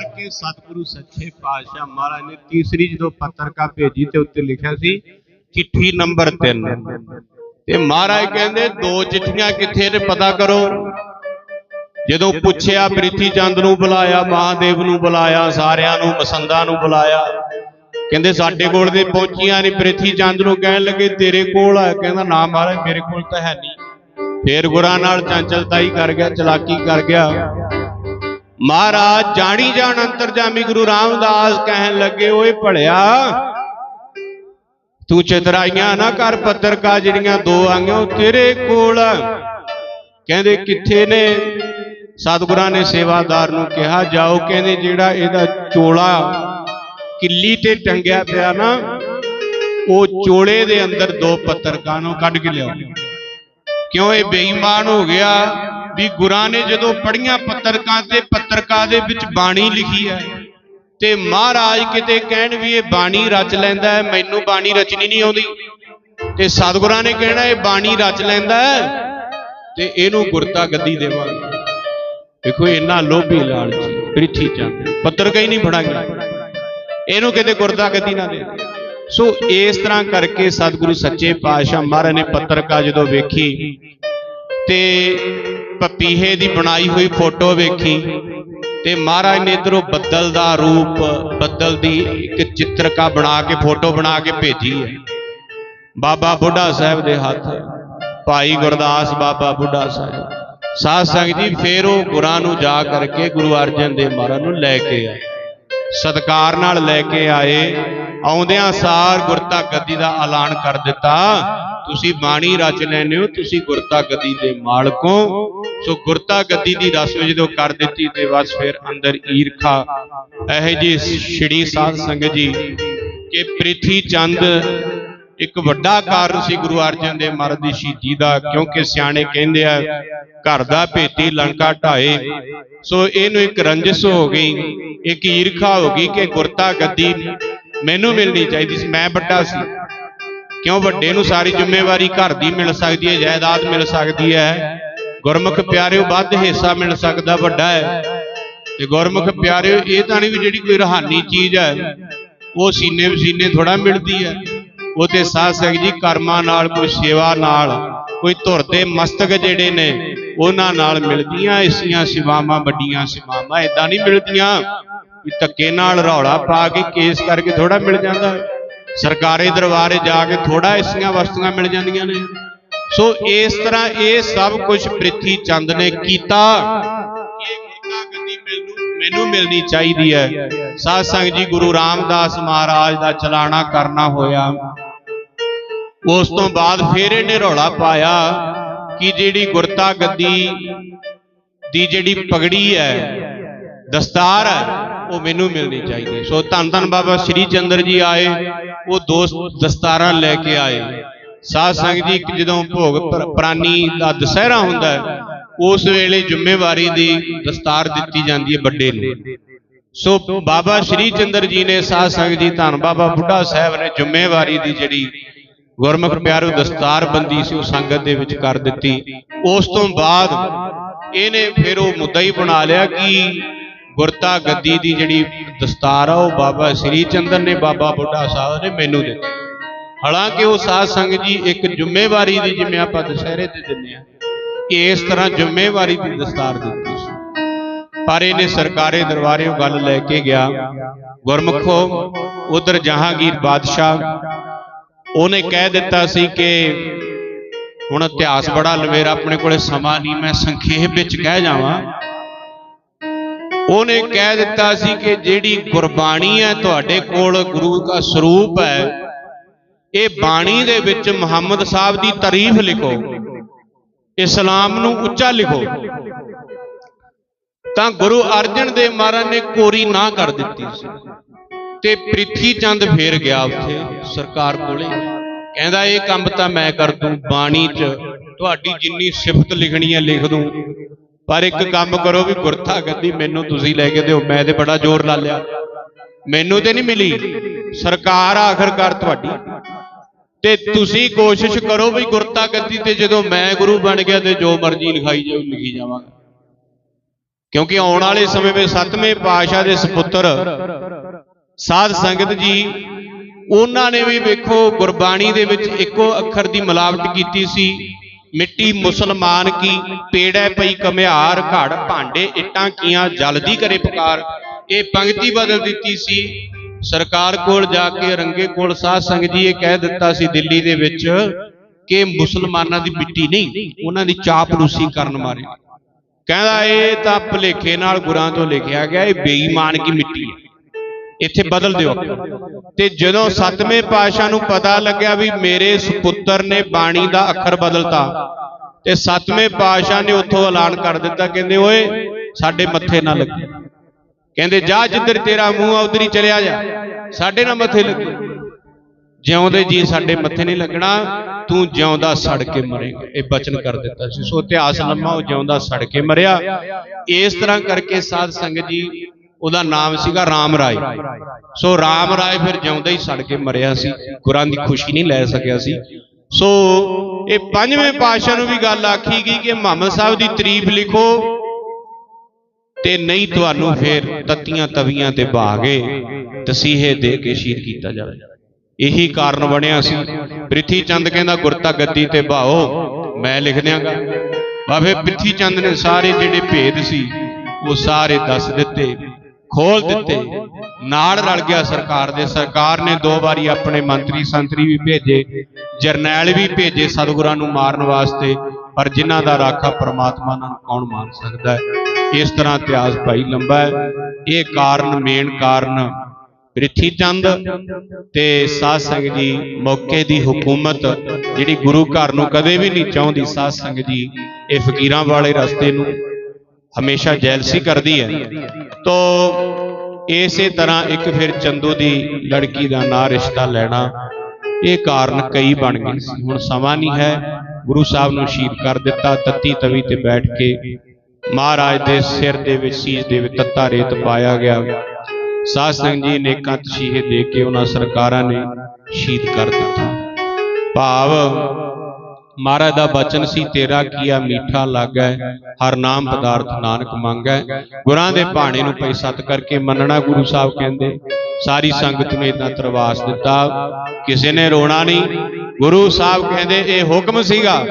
ਕਰਕੇ ਸਤਿਗੁਰੂ ਸੱਚੇ ਪਾਤਸ਼ਾਹ ਮਹਾਰਾਜ ਨੇ ਤੀਸਰੀ ਜਦੋਂ ਪੱਤਰਕਾ ਭੇਜੀ ਤੇ ਉੱਤੇ ਲਿਖਿਆ ਸੀ, ਚਿੱਠੀ ਨੰਬਰ 3 ਤੇ ਮਹਾਰਾਜ ਕਹਿੰਦੇ, ਦੋ ਚਿੱਠੀਆਂ ਕਿੱਥੇ ਨੇ ਪਤਾ ਕਰੋ? ਜਦੋਂ ਪੁੱਛਿਆ ਪ੍ਰਿਥੀ ਚੰਦ ਨੂੰ ਬੁਲਾਇਆ, ਮਹਾਦੇਵ ਨੂੰ ਬੁਲਾਇਆ, ਸਾਰਿਆਂ ਨੂੰ, ਮਸੰਦਾ ਨੂੰ ਬੁਲਾਇਆ। ਕਹਿੰਦੇ, ਸਾਡੇ ਕੋਲ ਤੇ ਪਹੁੰਚੀਆਂ ਨਹੀਂ ਪ੍ਰਿਥੀ ਚੰਦ ਨੂੰ ਕਹਿਣ ਲੱਗੇ, ਤੇਰੇ ਕੋਲ ਆ। ਕਹਿੰਦਾ, ਨਾ ਮਹਾਰਾਜ, ਮੇਰੇ ਕੋਲ ਤਾਂ ਹੈ ਨਹੀਂ ਫੇਰ ਗੁਰਾਂ ਨਾਲ ਚੰਚਲਤਾਈ ਕਰ ਗਿਆ, ਚਲਾਕੀ ਕਰ ਗਿਆ। ਮਹਾਰਾਜ ਜਾਣੀ ਜਾਣ ਅੰਤਰਜਾਮੀ ਗੁਰੂ ਰਾਮਦਾਸ ਕਹਿਣ ਲੱਗੇ, ਓਏ ਭਲਿਆ, ਤੂੰ ਚਤਰਾਈਆਂ ਨਾ ਕਰ ਪੱਤਰਕਾ ਜਿਹੜੀਆਂ ਦੋ ਆਈਆਂ ਉਹ ਤੇਰੇ ਕੋਲ ਕਹਿੰਦੇ, ਕਿੱਥੇ ਨੇ? ਸਤਿਗੁਰਾਂ ਨੇ ਸੇਵਾਦਾਰ ਨੂੰ ਕਿਹਾ, ਜਾਓ, ਕਹਿੰਦੇ, ਜਿਹੜਾ ਇਹਦਾ ਚੋਲਾ ਕਿੱਲੀ ਤੇ ਟੰਗਿਆ ਪਿਆ ਨਾ, ਉਹ ਚੋਲੇ ਦੇ ਅੰਦਰ ਦੋ ਪੱਤਰਕਾਂ ਨੂੰ ਕੱਢ ਕੇ ਲਿਆਓ। ਕਿਉਂ ਇਹ ਬੇਈਮਾਨ ਹੋ ਗਿਆ? ਵੀ ਗੁਰਾਂ ਨੇ ਜਦੋਂ ਪੜੀਆਂ ਪੱਤਰਕਾਂ ਤੇ ਪੱਤਰਕਾ ਦੇ ਵਿੱਚ ਬਾਣੀ ਲਿਖੀ ਹੈ ਤੇ ਮਹਾਰਾਜ ਕਿਤੇ ਕਹਿਣ ਵੀ ਇਹ ਬਾਣੀ ਰਚ ਲੈਂਦਾ ਹੈ, ਮੈਨੂੰ ਬਾਣੀ ਰਚਣੀ ਨਹੀਂ ਆਉਂਦੀ। ਤੇ ਸਤਿਗੁਰਾਂ ਨੇ ਕਹਿਣਾ, ਇਹ ਬਾਣੀ ਰਚ ਲੈਂਦਾ ਹੈ ਤੇ ਇਹਨੂੰ ਗੁਰਤਾ ਗੱਦੀ ਦੇਵਾਂਗੇ। ਦੇਖੋ, ਇੰਨਾ ਲੋਭੀ ਲਾਲਚੀ, ਪ੍ਰਿਥੀ ਚੰਦ, ਪੱਤਰਕਾ ਹੀ ਨਹੀਂ ਫੜਾਂਗੇ। ਇਹਨੂੰ ਕਿਤੇ ਗੁਰਤਾ ਗੱਦੀ ਨਾ ਦੇ ਸੋ ਇਸ ਤਰ੍ਹਾਂ ਕਰਕੇ ਸਤਿਗੁਰੂ ਸੱਚੇ ਪਾਤਸ਼ਾਹ ਮਹਾਰਾਜ ਨੇ ਪੱਤਰਕਾ ਜਦੋਂ ਵੇਖੀ ਤੇ ਪਪੀਹੇ ਦੀ ਬਣਾਈ ਹੋਈ ਫੋਟੋ ਵੇਖੀ ਤੇ ਮਹਾਰਾਜ ਨੇ ਇਧਰੋਂ ਬੱਦਲ ਦਾ ਰੂਪ, ਬੱਦਲ ਦੀ ਇੱਕ ਚਿੱਤਰਕਾ ਬਣਾ ਕੇ, ਫੋਟੋ ਬਣਾ ਕੇ ਭੇਜੀ ਹੈ। ਬਾਬਾ ਬੁੱਢਾ ਸਾਹਿਬ ਦੇ ਹੱਥ, ਭਾਈ ਗੁਰਦਾਸ ਬਾਬਾ ਬੁੱਢਾ ਸਾਹਿਬ। ਸਾਧ ਸੰਗਤ ਜੀ, ਫੇਰ ਉਹ ਗੁਰਾਂ ਨੂੰ ਜਾ ਕਰਕੇ ਗੁਰੂ ਅਰਜਨ ਦੇਵ ਮਹਾਰਾਜ ਨੂੰ ਲੈ ਕੇ ਆਏ। ਸਤਕਾਰ ਨਾਲ ਲੈ ਕੇ ਆਏ। ਆਉਂਦਿਆਂ ਸਾਰ ਗੁਰਤਾ ਗੱਦੀ ਦਾ ਐਲਾਨ ਕਰ ਦਿੱਤਾ। ਤੁਸੀਂ ਬਾਣੀ ਰਚ ਲੈਨੇ ਹੋ, ਤੁਸੀਂ ਗੁਰਤਾ ਗੱਦੀ ਦੇ ਮਾਲਕੋ ਸੋ ਗੁਰਤਾ ਗੱਦੀ ਦੀ ਰਸਮ ਜਦੋਂ ਕਰ ਦਿੱਤੀ ਤੇ ਬਸ ਫਿਰ ਅੰਦਰ ਈਰਖਾ। ਇਹ ਜੀ ਛਿੜੀ ਸਾਧ ਸੰਗਤ ਜੀ ਕਿ ਪ੍ਰਿਥੀ ਚੰਦ ਇੱਕ ਵੱਡਾ ਕਾਰਨ ਸੀ ਗੁਰੂ ਅਰਜਨ ਦੇਵ ਮਹਾਰਾਜ ਦੀ ਸ਼ਹੀਦੀ ਦਾ, ਕਿਉਂਕਿ ਸਿਆਣੇ ਕਹਿੰਦੇ ਆ, ਘਰ ਦਾ ਭੇਤੀ ਲੰਕਾ ਢਾਏ। ਸੋ ਇਹਨੂੰ ਇੱਕ ਰੰਜਿਸ਼ ਹੋ ਗਈ। ਇੱਕ ਈਰਖਾ ਹੋ ਗਈ ਕਿ ਗੁਰਤਾ ਗੱਦੀ ਮੈਨੂੰ ਮਿਲਣੀ ਚਾਹੀਦੀ ਸੀ, ਮੈਂ ਵੱਡਾ ਸੀ। ਕਿਉਂ ਵੱਡੇ ਨੂੰ ਸਾਰੀ ਜ਼ਿੰਮੇਵਾਰੀ ਘਰ ਦੀ ਮਿਲ ਸਕਦੀ ਹੈ, ਜਾਇਦਾਦ ਮਿਲ ਸਕਦੀ ਹੈ। ਗੁਰਮੁਖ ਪਿਆਰਿਓ, ਵੱਧ ਹਿੱਸਾ ਮਿਲ ਸਕਦਾ, ਵੱਡਾ ਹੈ। ਤੇ ਗੁਰਮੁਖ ਪਿਆਰਿਓ, ਇਹ ਤਾਂ ਨਹੀਂ ਵੀ ਜਿਹੜੀ ਕੋਈ ਰਹਾਨੀ ਚੀਜ਼ ਹੈ, ਉਹ ਸੀਨੇ ਵਸੀਨੇ ਥੋੜਾ ਮਿਲਦੀ ਹੈ। ਉਹ ਤੇ ਸਾਧ ਸੰਗਤ ਜੀ ਕਰਮਾਂ ਨਾਲ, ਕੋਈ ਸੇਵਾ ਨਾਲ, ਕੋਈ ਧੁਰ ਦੇ ਮਸਤਕ ਜਿਹੜੇ ਨੇ, ਉਹਨਾਂ ਨਾਲ ਮਿਲਦੀਆਂ, ਇਸੀਆਂ ਸੇਵਾਵਾਂ, ਵੱਡੀਆਂ ਸੇਵਾਵਾਂ ਇਦਾਂ ਨਹੀਂ ਮਿਲਦੀਆਂ। ਵੀ ਧੱਕੇ ਨਾਲ ਰੌਲਾ ਪਾ ਕੇ ਕੇਸ ਕਰਕੇ ਥੋੜਾ ਮਿਲ ਜਾਂਦਾ ਸਰਕਾਰੀ ਦਰਬਾਰੇ ਜਾ ਕੇ ਥੋੜਾ ਇਸੀਆਂ ਵਸਤੂਆਂ ਮਿਲ ਜਾਂਦੀਆਂ ਨੇ। ਸੋ ਇਸ ਤਰ੍ਹਾਂ ਇਹ ਸਭ ਕੁਝ ਪ੍ਰਿਥੀ ਚੰਦ ਨੇ ਕੀਤਾ। ਇਹ ਗੁਰਤਾ ਗੱਦੀ ਮੈਨੂੰ ਮੈਨੂੰ ਮਿਲਣੀ ਚਾਹੀਦੀ ਹੈ। ਸਾਧ ਸੰਗਤ ਜੀ, ਗੁਰੂ ਰਾਮਦਾਸ ਮਹਾਰਾਜ ਦਾ ਚਲਾਣਾ ਕਰਨਾ ਹੋਇਆ। ਉਸ ਤੋਂ ਬਾਅਦ ਫਿਰ ਇਹਨੇ ਰੌਲਾ ਪਾਇਆ ਕਿ ਜਿਹੜੀ ਗੁਰਤਾ ਗੱਦੀ ਦੀ ਜਿਹੜੀ ਪਗੜੀ ਹੈ, ਦਸਤਾਰ ਹੈ ਉਹ ਮੈਨੂੰ ਮਿਲਣੀ ਚਾਹੀਦੀ ਸੋ ਧੰਨ ਧੰਨ ਬਾਬਾ ਸ਼੍ਰੀ ਚੰਦਰ ਜੀ ਆਏ, ਉਹ ਦੋ ਦਸਤਾਰਾਂ ਲੈ ਕੇ ਆਏ। ਸਾਧ ਸੰਗਤ ਜੀ ਜਦੋਂ ਭੋਗ ਪ੍ਰ- ਪ੍ਰਾਨੀ ਦਾ ਦੁਸਹਿਰਾ ਹੁੰਦਾ ਹੈ, ਉਸ ਵੇਲੇ ਜ਼ਿੰਮੇਵਾਰੀ ਦੀ ਦਸਤਾਰ ਦਿੱਤੀ ਜਾਂਦੀ ਹੈ ਵੱਡੇ ਨੂੰ। ਸੋ ਬਾਬਾ ਸ਼੍ਰੀ ਚੰਦਰ ਜੀ ਨੇ ਸਾਧ ਸੰਗਤ ਜੀ, ਧੰਨ ਬਾਬਾ ਬੁੱਢਾ ਸਾਹਿਬ ਨੇ ਜ਼ਿੰਮੇਵਾਰੀ ਦੀ ਜਿਹੜੀ ਗੁਰਮੁਖ ਪਿਆਰੂ ਦਸਤਾਰ ਬੰਦੀ ਸੀ, ਉਹ ਸੰਗਤ ਦੇ ਵਿੱਚ ਕਰ ਦਿੱਤੀ। ਉਸ ਤੋਂ ਬਾਅਦ ਇਹਨੇ ਫਿਰ ਉਹ ਮੁੱਦਾ ਹੀ ਬਣਾ ਲਿਆ ਕਿ ਗੁਰਤਾ ਗੱਦੀ ਦੀ ਜਿਹੜੀ ਦਸਤਾਰ ਆ, ਉਹ ਬਾਬਾ ਸ਼੍ਰੀ ਚੰਦਰ ਨੇ ਬਾਬਾ ਬੁੱਢਾ ਸਾਹਿਬ ਨੇ ਮੈਨੂੰ ਦਿੱਤੀ। ਹਾਲਾਂਕਿ ਉਹ ਸਾਧ ਸੰਗਤ ਜੀ ਇੱਕ ਜ਼ਿੰਮੇਵਾਰੀ ਦੀ ਜਿਵੇਂ ਆਪਾਂ ਦੁਸਹਿਰੇ ਤੇ ਦਿੰਦੇ ਆ ਇਸ ਤਰ੍ਹਾਂ ਜ਼ਿੰਮੇਵਾਰੀ ਦੀ ਦਸਤਾਰ ਦਿੱਤੀ ਸੀ। ਪਰ ਇਹਨੇ ਸਰਕਾਰੀ ਦਰਬਾਰੇ ਉਹ ਗੱਲ ਲੈ ਕੇ ਗਿਆ। ਗੁਰਮੁਖੋ, ਉਧਰ ਜਹਾਂਗੀਰ ਬਾਦਸ਼ਾਹ, ਉਹਨੇ ਕਹਿ ਦਿੱਤਾ ਸੀ ਕਿ ਹੁਣ ਇਤਿਹਾਸ ਬੜਾ ਲਵੇਰਾ, ਆਪਣੇ ਕੋਲੇ ਸਮਾਂ ਨਹੀਂ, ਮੈਂ ਸੰਖੇਪ ਵਿੱਚ ਕਹਿ ਜਾਵਾਂ। ਉਹਨੇ ਕਹਿ ਦਿੱਤਾ ਸੀ ਕਿ ਜਿਹੜੀ ਗੁਰਬਾਣੀ ਹੈ ਤੁਹਾਡੇ ਕੋਲ ਗੁਰੂ ਦਾ ਸਰੂਪ ਹੈ, ਇਹ ਬਾਣੀ ਦੇ ਵਿੱਚ ਮੁਹੰਮਦ ਸਾਹਿਬ ਦੀ ਤਾਰੀਫ ਲਿਖੋ, ਇਸਲਾਮ ਨੂੰ ਉੱਚਾ ਲਿਖੋ। ਤਾਂ ਗੁਰੂ ਅਰਜਨ ਦੇਵ ਮਹਾਰਾਜ ਨੇ ਕੋਰੀ ਨਾ ਕਰ ਦਿੱਤੀ ਸੀ ਤੇ ਪ੍ਰਿਥੀ ਚੰਦ ਫੇਰ ਗਿਆ ਉੱਥੇ, ਸਰਕਾਰ ਕੋਲੇ। ਕਹਿੰਦਾ, ਇਹ ਕੰਮ ਤਾਂ ਮੈਂ ਕਰ ਦੂੰ, ਬਾਣੀ 'ਚ ਤੁਹਾਡੀ ਜਿੰਨੀ ਸਿਫਤ ਲਿਖਣੀ ਹੈ, ਲਿਖ ਦੂੰ। ਪਰ ਇੱਕ ਕੰਮ ਕਰੋ ਵੀ ਗੁਰਥਾ ਗੱਦੀ ਮੈਨੂੰ ਤੁਸੀਂ ਲੈ ਕੇ ਦਿਓ ਮੈਂ ਤੇ ਬੜਾ ਜ਼ੋਰ ਲਾ ਲਿਆ। ਮੈਨੂੰ ਤੇ ਨਹੀਂ ਮਿਲੀ। ਸਰਕਾਰ ਆਖਰਕਾਰ ਤੁਹਾਡੀ। ਤੇ ਤੁਸੀਂ ਕੋਸ਼ਿਸ਼ ਕਰੋ ਵੀ ਗੁਰਤਾ ਗੱਦੀ ਤੇ ਜਦੋਂ ਮੈਂ ਗੁਰੂ ਬਣ ਗਿਆ ਤੇ ਜੋ ਮਰਜ਼ੀ ਲਿਖਾਈ ਜਾਓ ਲਿਖੀ ਜਾਵਾਂਗਾ। ਕਿਉਂਕਿ ਆਉਣ ਵਾਲੇ ਸਮੇਂ ਵਿੱਚ ਸੱਤਵੇਂ ਪਾਤਸ਼ਾਹ ਦੇ ਸੁਪੁੱਤਰ ਸਾਧ ਸੰਗਤ ਜੀ ਉਹਨਾਂ ਨੇ ਵੀ ਵੇਖੋ ਗੁਰਬਾਣੀ ਦੇ ਵਿੱਚ ਇੱਕੋ ਅੱਖਰ ਦੀ ਮਿਲਾਵਟ ਕੀਤੀ ਸੀ। ਮਿੱਟੀ ਮੁਸਲਮਾਨ ਕੀ? ਪੇੜੈ ਪਈ ਕਮਿਆਰ ਘੜ ਭਾਂਡੇ ਇੱਟਾਂ ਕੀਆਂ ਜਲਦੀ ਕਰੇ ਪੁਕਾਰ। ਇਹ ਪੰਕਤੀ ਬਦਲ ਦਿੱਤੀ ਸੀ। ਸਰਕਾਰ ਕੋਲ ਜਾ ਕੇ ਰੰਗੇ ਕੋਲ ਸਾਧ ਸੰਗਤ ਜੀ ਇਹ ਕਹਿ ਦਿੱਤਾ ਸੀ ਦਿੱਲੀ ਦੇ ਵਿੱਚ ਕਿ ਮੁਸਲਮਾਨਾਂ ਦੀ ਮਿੱਟੀ ਨਹੀਂ, ਉਹਨਾਂ ਦੀ ਚਾਪਲੂਸੀ ਕਰਨ ਮਾਰੇ। ਕਹਿੰਦਾ, ਇਹ ਤਾਂ ਭੁਲੇਖੇ ਨਾਲ ਗੁਰਾਂ ਤੋਂ ਲਿਖਿਆ ਗਿਆ, ਇਹ ਬੇਈਮਾਨ ਕੀ ਮਿੱਟੀ ਹੈ? ਇੱਥੇ ਬਦਲ ਦਿਓ। ਤੇ ਜਦੋਂ ਸੱਤਵੇਂ ਪਾਤਸ਼ਾਹ ਨੂੰ ਪਤਾ ਲੱਗਿਆ ਵੀ ਮੇਰੇ ਸੁਪੁੱਤਰ ਨੇ ਬਾਣੀ ਦਾ ਅੱਖਰ ਬਦਲਤਾ। ਤੇ ਸੱਤਵੇਂ ਪਾਤਸ਼ਾਹ ਨੇ ਉੱਥੋਂ ਐਲਾਨ ਕਰ ਦਿੱਤਾ ਕਹਿੰਦੇ ਓਏ ਸਾਡੇ ਮੱਥੇ ਨਾ ਲੱਗੇ। ਕਹਿੰਦੇ ਜਾ ਜਿੱਧਰ ਤੇਰਾ ਮੂੰਹ ਆ ਉਧਰ ਹੀ ਚਲਿਆ ਜਾ। ਸਾਡੇ ਨਾਲ ਮੱਥੇ ਲੱਗੇ। ਜਿਉਂਦੇ ਜੀ ਸਾਡੇ ਮੱਥੇ ਨਹੀਂ ਲੱਗਣਾ ਤੂੰ ਜਿਉਂਦਾ ਸੜ ਕੇ ਮਰੇਗਾ। ਇਹ ਬਚਨ ਕਰ ਦਿੱਤਾ ਸੀ। ਸੋ ਇਤਿਹਾਸ ਲੰਮਾ ਉਹ ਜਿਉਂਦਾ ਸੜ ਕੇ ਮਰਿਆ। ਇਸ ਤਰ੍ਹਾਂ ਕਰਕੇ ਸਾਧ ਸੰਗਤ ਜੀ ਉਹਦਾ ਨਾਮ ਸੀਗਾ ਰਾਮ ਰਾਏ। ਸੋ ਰਾਮ ਰਾਏ ਫਿਰ ਜਿਉਂਦਾ ਹੀ ਸੜ ਕੇ ਮਰਿਆ ਸੀ। ਗੁਰਾਂ ਦੀ ਖੁਸ਼ੀ ਨਹੀਂ ਲੈ ਸਕਿਆ ਸੀ। ਸੋ ਇਹ ਪੰਜਵੇਂ ਪਾਤਸ਼ਾਹ ਨੂੰ ਵੀ ਗੱਲ ਆਖੀ ਗਈ ਕਿ ਮੁਹੰਮਦ ਸਾਹਿਬ ਦੀ ਤਾਰੀਫ ਲਿਖੋ ਤੇ ਨਹੀਂ ਤੁਹਾਨੂੰ ਫਿਰ ਤੱਤੀਆਂ ਤਵੀਆਂ ਤੇ ਬਾਗੇ ਤਸੀਹੇ ਦੇ ਕੇ ਸ਼ਹੀਦ ਕੀਤਾ ਜਾਵੇ। ਇਹੀ ਕਾਰਨ ਬਣਿਆ ਸੀ। ਪ੍ਰਿਥੀ ਚੰਦ ਕਹਿੰਦਾ ਗੁਰਤਾ ਗੱਦੀ ਤੇ ਭਾਓ, ਮੈਂ ਲਿਖ ਦਿਆਂਗਾ। ਬਾਬੇ ਪ੍ਰਿਥੀ ਚੰਦ ਨੇ ਸਾਰੇ ਜਿਹੜੇ ਭੇਦ ਸੀ, ਉਹ ਸਾਰੇ ਦੱਸ ਦਿੱਤੇ। ਖੋਲ ਦਿੱਤੇ। ਨਾਲ ਰਲ ਗਿਆ ਸਰਕਾਰ ਦੇ। ਸਰਕਾਰ ਨੇ ਦੋ ਵਾਰੀ ਆਪਣੇ ਮੰਤਰੀ ਸੰਤਰੀ ਵੀ ਭੇਜੇ ਜਰਨੈਲ ਵੀ ਭੇਜੇ ਸਤਿਗੁਰਾਂ ਨੂੰ ਮਾਰਨ ਵਾਸਤੇ ਪਰ ਜਿਨ੍ਹਾਂ ਦਾ ਰਾਖਾ ਪ੍ਰਮਾਤਮਾ ਨਾਲ ਕੌਣ ਮਾਰ ਸਕਦਾ ਹੈ? ਇਸ ਤਰ੍ਹਾਂ ਇਤਿਹਾਸ ਭਾਈ ਲੰਬਾ ਹੈ। ਇਹ ਕਾਰਨ ਮੇਨ ਕਾਰਨ ਪ੍ਰਿਥੀ ਚੰਦ ਤੇ ਸਾਧ ਸੰਗਤ ਜੀ ਮੌਕੇ ਦੀ ਹਕੂਮਤ ਜਿਹੜੀ ਗੁਰੂ ਘਰ ਨੂੰ ਕਦੇ ਵੀ ਨਹੀਂ ਚਾਹੁੰਦੀ। ਸਾਧ ਸੰਗਤ ਜੀ ਇਹ ਫਕੀਰਾਂ ਵਾਲੇ ਰਸਤੇ ਨੂੰ ਹਮੇਸ਼ਾ ਜੈਲਸੀ ਕਰਦੀ ਹੈ। ਤੋ ਇਸੇ ਤਰ੍ਹਾਂ ਇੱਕ ਫਿਰ ਚੰਦੂ ਦੀ ਲੜਕੀ ਦਾ ਨਾਂ ਰਿਸ਼ਤਾ ਲੈਣਾ, ਇਹ ਕਾਰਨ ਕਈ ਬਣ ਗਏ ਸੀ। ਹੁਣ ਸਮਾਂ ਨਹੀਂ ਹੈ। ਗੁਰੂ ਸਾਹਿਬ ਨੂੰ ਸ਼ਹੀਦ ਕਰ ਦਿੱਤਾ, ਤੱਤੀ ਤਵੀ ਤੇ ਬੈਠ ਕੇ ਮਹਾਰਾਜ ਦੇ ਸਿਰ ਦੇ ਵਿੱਚ, ਸੀਸ ਦੇ ਵਿੱਚ ਤੱਤਾ ਰੇਤ ਪਾਇਆ ਗਿਆ। ਸਾਧ ਸੰਗਤ ਜੀ ਨੇਕਾਂ ਤਸ਼ੀਹੇ ਦੇ ਕੇ ਉਹਨਾਂ ਸਰਕਾਰਾਂ ਨੇ ਸ਼ਹੀਦ ਕਰ ਦਿੱਤਾ। ਭਾਵ ਮਹਾਰਾਜ ਦਾ ਬਚਨ ਸੀ, ਤੇਰਾ ਕੀਆ ਮੀਠਾ ਲੱਗੈ, ਹਰ ਨਾਮ ਪਦਾਰਥ ਨਾਨਕ ਮੰਗੈ। ਗੁਰਾਂ ਦੇ ਭਾਣੇ ਨੂੰ ਪਈ ਸਤ ਕਰਕੇ ਮੰਨਣਾ ਗੁਰੂ ਸਾਹਿਬ ਕਹਿੰਦੇ, ਸਾਰੀ ਸੰਗਤ ਨੂੰ ਇਦਾਂ ਤਰਵਾਸ ਦਿੱਤਾ। ਕਿਸੇ ਨੇ ਰੋਣਾ ਨਹੀਂ। ਗੁਰੂ ਸਾਹਿਬ ਕਹਿੰਦੇ, ਇਹ ਹੁਕਮ ਸੀਗਾ।